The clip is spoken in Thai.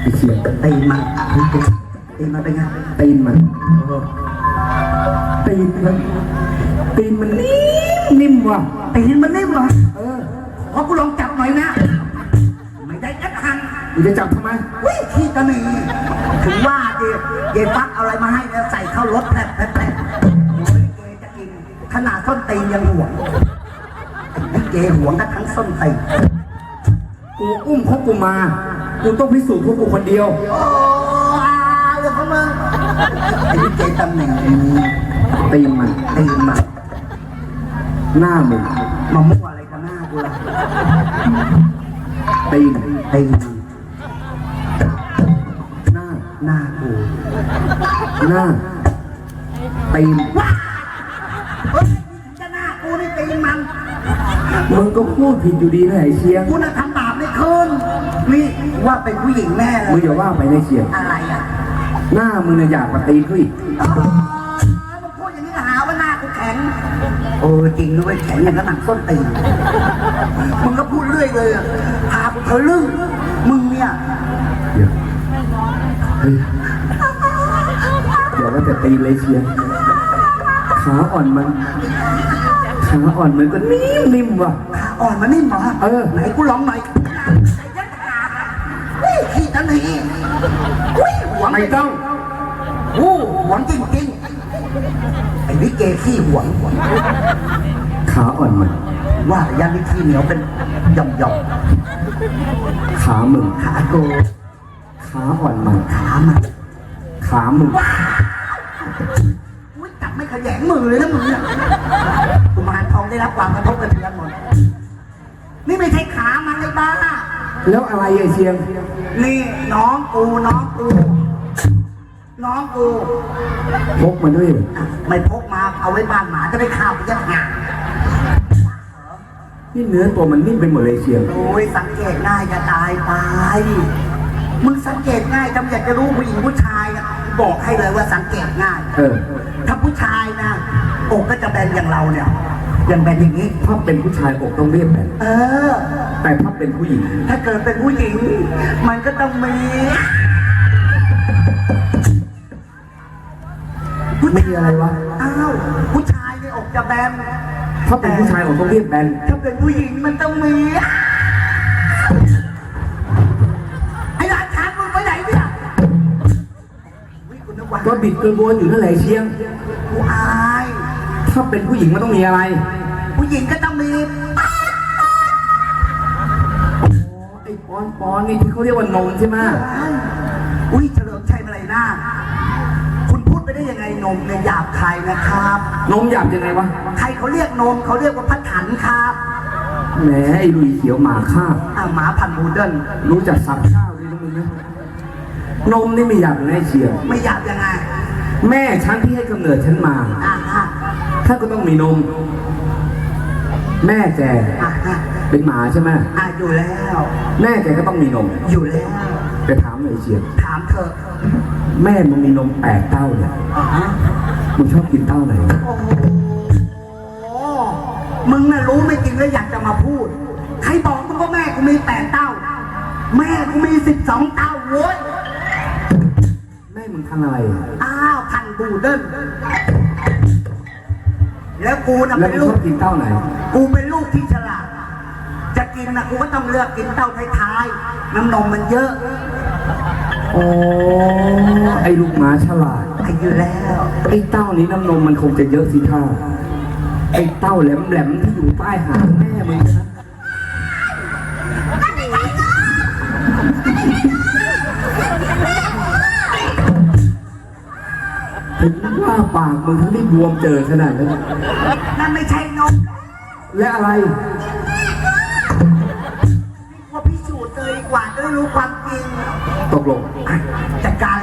ไอ้เชียงตีนมันตีนมันเป็นไงตีนมันตีนมันตีนมันนิ่มนิ่มว่ะตีนมันนิ่มเหรอเออขอกูลองจับหน่อยนะไม่ได้จัดหันมึงจะจับทำไมวิ่งขี้ตะหนีถึงว่าเดเยฟักเอาอะไรมาให้แล้วใส่เข้ารถแผลบแผลบแผลบโอ้ยจะกินขนาดส้นตีนยังห่วงไอ้เกห่วงกันทั้งส้นตีนกูอุ้มพวกกูมา กูต้องพิสูจน์พวกกูคนเดียวโอ้เรื่องของมึงไอ้เกตำแหน่งตีนมันตีนมาหน้ามึงมามั่วอะไรกันหน้ากูล่ะตีนตีนหน้าหน้ากูหน้าตีนว้าเฮ้ยจะหน้ากูนี่ตีนมันมึงก็พูดผิดอยู่ดีนะไอ้เชียงกูน่ะทำบาปไม่คืนนี่ ว่าเป็นผู้หญิงแน่เลมึงยอย่าว่าไปในเชียงอะไรอะหน้ามึงเนี่ยอยากมาตีนเขาอีกเออมึงพูดอย่างนี้ก็หาว่าหน้ากูแข็งเออจริงด้วยแข็งอย่างกับหนังส้นตีนมึงก็พูดเรื่อยเลยอะพากูเธอลึ่งมึงเนี่ยเดี๋ยวเฮ้ยเดี๋ยวว่าแต่ตีนเลยเชียงขาอ่อนมันขาอ่อนมันก็นิ่มนิ่มว่ะขาอ่อนมานิ่มเหรอเออไหนกูลองหน่อยไอ้ยัดขาเฮ้ ยขี้ทันทีอุ้ยหวงไม่ต้องโอ้หวงจริงๆไอ้วิเกขี้หวงขาอ่อนมันว่าแต่ยันนี่ขี้เหนียวเป็นหย่อมหย่อมขามึงขาโกขาอ่อนมันขามันขามึงจับไม่ขยงมือเลยนะมึงเนี่ยกุมารทองได้รับความกระทบกระเทือนหมดนี่ไม่ใช่ขามันเลยบ้า แล้วอะไรไอ้เชียง นี่น้องกูน้องกู น้องกู พกมาด้วยเหรออะไม่พกมาเอาไว้บ้านหมาจะไปข้าวไปยัดหานี่เนื้อตัวมันนิ่มไปหมดเลยเชียง โอ้ยสังเกตง่ายจะตายไปมึงสังเกตง่ายจำอยากจะรู้ผู้หญิงผู้ชายอะบอกให้เลยว่าสังเกตง่ายเออ ถ้าผู้ชายนะอกก็จะแบนอย่างเราเนี่ยยังแบนอย่างนี้ ถ้าเป็นผู้ชายอกต้องเรียบแบนเออ แต่ถ้าเป็นผู้หญิง ถ้าเกิดเป็นผู้หญิง มันก็ต้องมี ไม่มีอะไรวะ อ้าว ผู้ชายในอกจะแบนถ้าเป็นผู้ชายอกต้องเรียบแบนถ้าเป็นผู้หญิงมันต้องมี ไอ้หลานช้างมึงไปไหนเนี่ยวิคุณนึกว่าก็บิดกระบวนอยู่นั่นแหละไอ้เชียง กูอาย ถ้าเป็นผู้หญิงมันต้องมีอะไร ผู้หญิงก็ต้องมี ปอนปอนนี่ที่เขาเรียกว่านมใช่ไหมอุ้ยเฉลิมชัยมาเลยหน้า คุณพูดไปได้ยังไงนมเนี่ยหยาบคายนะครับ นมหยาบยังไงวะ ใครเขาเรียกนมเขาเรียกว่าพัดถันครับแหมไอ้ลุยเขียวหมาข้าบอ่าหมาพันธุ์บูเดิลรู้จักสับข้าวด้วยนะมึงนะนมนี่ไม่หยาบเลยไอ้เชียงไม่หยาบยังไง แม่ฉันที่ให้กำเนิดฉันมาอ่าฮะท่านก็ต้องมีนม แม่แกอ่าฮะ เป็นหมาใช่ไหมอ่าอยู่แล้ว แม่แกก็ต้องมีนมอยู่แล้ว ไปถามหน่อยเชียงถามเธอะแม่มึงมีนมแปดเต้าเนี่ยอ่าฮะมึงชอบกินเต้าไหนโอ้โหมึงน่ะรู้ไม่จริงแล้วอยากจะมาพูด ใครบอกมึงว่าแม่กูมีแปดเต้า แม่กูมีสิบสองเต้าโว้ยแม่มึงทำอะไร อ้าวพันธุ์บูเดิลแล้วกูน่ะแล้วเป็นมึงลูชก อบกินเต้าไหน กูเป็นลูกที่ฉลาดจะ กินนะกูก็ต้องเลือกกินเต้าท้ายๆน้ำนมมันเยอะโอ้ไอ้ลูกหมาฉลาด ไอ้อยู่แล้ว ไอ้เต้านี้น้ำนมมันคงจะเยอะสิท่า ไอ้เต้าแหลมๆที่อยู่ใต้หางแม่มึงนะถึงว่าปากมึงถึงได้บวมเจอขนาดนั้นนั่นไม่ใช่นมและอะไร กว่าจะได้รู้ความจริงตกลงอะจัดการ